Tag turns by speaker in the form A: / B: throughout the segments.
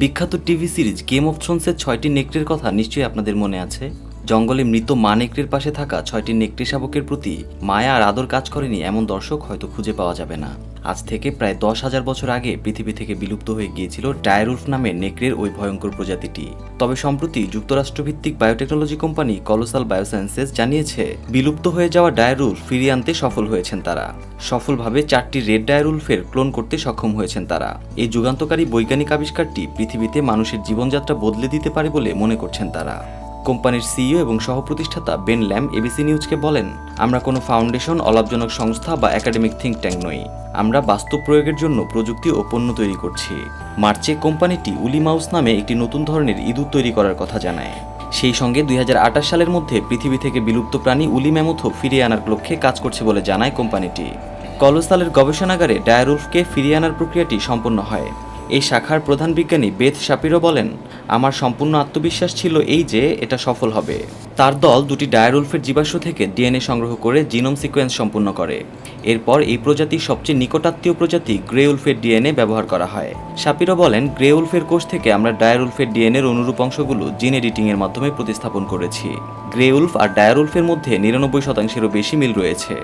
A: বিখ্যাত TV series game of থ্রোনসের ছয়টি নেকড়ের কথা নিশ্চয়ই আপনাদের মনে আছে। জঙ্গলে মৃত মা নেকড়ের পাশে থাকা ছয়টি নেকড়ে শাবকের প্রতি মায়া আর আদর কাজ করেনি এমন দর্শক হয়তো খুঁজে পাওয়া যাবে না। আজ থেকে প্রায় দশ হাজার বছর আগে পৃথিবী থেকে বিলুপ্ত হয়ে গিয়েছিল ডায়ারুলফ নামে নেকড়ের ওই ভয়ঙ্কর প্রজাতিটি। তবে সম্প্রতি যুক্তরাষ্ট্রভিত্তিক বায়োটেকনোলজি কোম্পানি কলোসাল বায়োসায়েন্সেস জানিয়েছে, বিলুপ্ত হয়ে যাওয়া ডায়ারুলফ ফিরিয়ে আনতে সফল হয়েছেন তারা। সফলভাবে চারটি রেড ডায়ারুলফের ক্লোন করতে সক্ষম হয়েছেন তারা। এই যুগান্তকারী বৈজ্ঞানিক আবিষ্কারটি পৃথিবীতে মানুষের জীবনযাত্রা বদলে দিতে পারে বলে মনে করছেন তারা। কোম্পানির সিইও এবং সহপ্রতিষ্ঠাতা বেন ল্যাম এবিসি নিউজকে বলেন, আমরা কোনো ফাউন্ডেশন, অলাভজনক সংস্থা বা একাডেমিক থিঙ্ক ট্যাঙ্ক নই। আমরা বাস্তব প্রয়োগের জন্য প্রযুক্তি ও পণ্য তৈরি করছি। মার্চে কোম্পানিটি উলি মাউস নামে একটি নতুন ধরনের ইঁদুর তৈরি করার কথা জানায়। সেই সঙ্গে দুই হাজার আটাশ সালের মধ্যে পৃথিবী থেকে বিলুপ্ত প্রাণী উলি ম্যামথও ফিরিয়ে আনার লক্ষ্যে কাজ করছে বলে জানায় কোম্পানিটি। কলোসালের গবেষণাগারে ডায়ারুলফকে ফিরিয়ে আনার প্রক্রিয়াটি সম্পন্ন হয়। এই শাখার প্রধান বিজ্ঞানী বেথ শাপিরো বলেন, আমার সম্পূর্ণ আত্মবিশ্বাস ছিল এই যে এটা সফল হবে। তার দল দুটি ডায়ারুলফের জীবাশ্ম থেকে ডিএনএ সংগ্রহ করে জিনোম সিকোয়েন্স সম্পূর্ণ করে। এরপর এই প্রজাতির সবচেয়ে নিকটাত্মীয় প্রজাতি গ্রে উলফের ডিএনএ ব্যবহার করা হয়। শাপিরো বলেন গ্রে উলফের কোষ থেকে আমরা ডায়ারুলফের ডিএনএর অনুরূপ অংশগুলো জিন এডিটিং এর মাধ্যমে প্রতিস্থাপন করেছি। গ্রে উলফ আর ডায়ারুলফের মধ্যে নিরানব্বই শতাংশেরও বেশি মিল রয়েছে।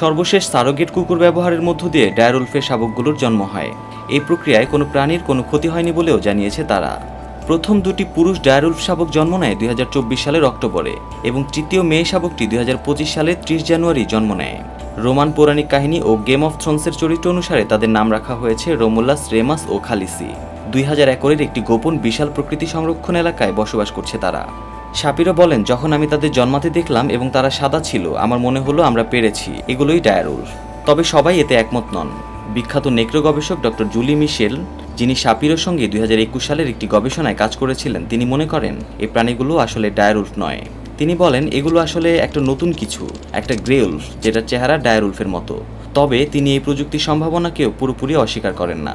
A: সর্বশেষ সারোগেট কুকুর ব্যবহারের মধ্য দিয়ে ডায়ারুলফের শাবকগুলোর জন্ম হয়। এই প্রক্রিয়ায় কোনো প্রাণীর কোনো ক্ষতি হয়নি বলেও জানিয়েছে তারা। প্রথম দুটি পুরুষ ডায়ারুলফ শাবক জন্ম নেয় দুই হাজার চব্বিশ সালের অক্টোবরে এবং তৃতীয় মেয়ে শাবকটি দুই সালের ত্রিশ জানুয়ারি জন্ম নেয়। রোমান পৌরাণিক কাহিনী ও গেম অফ থ্রোনসের চরিত্র অনুসারে তাদের নাম রাখা হয়েছে রোমুলাস রেমাস ও খালিসি। দুই হাজার একরের একটি গোপন বিশাল প্রকৃতি সংরক্ষণ এলাকায় বসবাস করছে তারা। সাপিরা বলেন, যখন আমি তাদের জন্মাতে দেখলাম এবং তারা সাদা ছিল, আমার মনে হলো আমরা পেরেছি। এগুলোই ডায়ারুলফ তবে সবাই এতে একমত নন। বিখ্যাত নেক্রো গবেষক ডক্টর জুলি মিশেল, যিনি সাপিরোর সঙ্গে দুই হাজার একুশ সালের একটি গবেষণায় কাজ করেছিলেন, তিনি মনে করেন এই প্রাণীগুলো আসলে ডায়ারুলফ নয়। তিনি বলেন, এগুলো আসলে একটা নতুন কিছু, একটা গ্রে উলফ যেটার চেহারা ডায়ারুলফের মতো। তবে তিনি এই প্রযুক্তির সম্ভাবনাকেও পুরোপুরি অস্বীকার করেন না।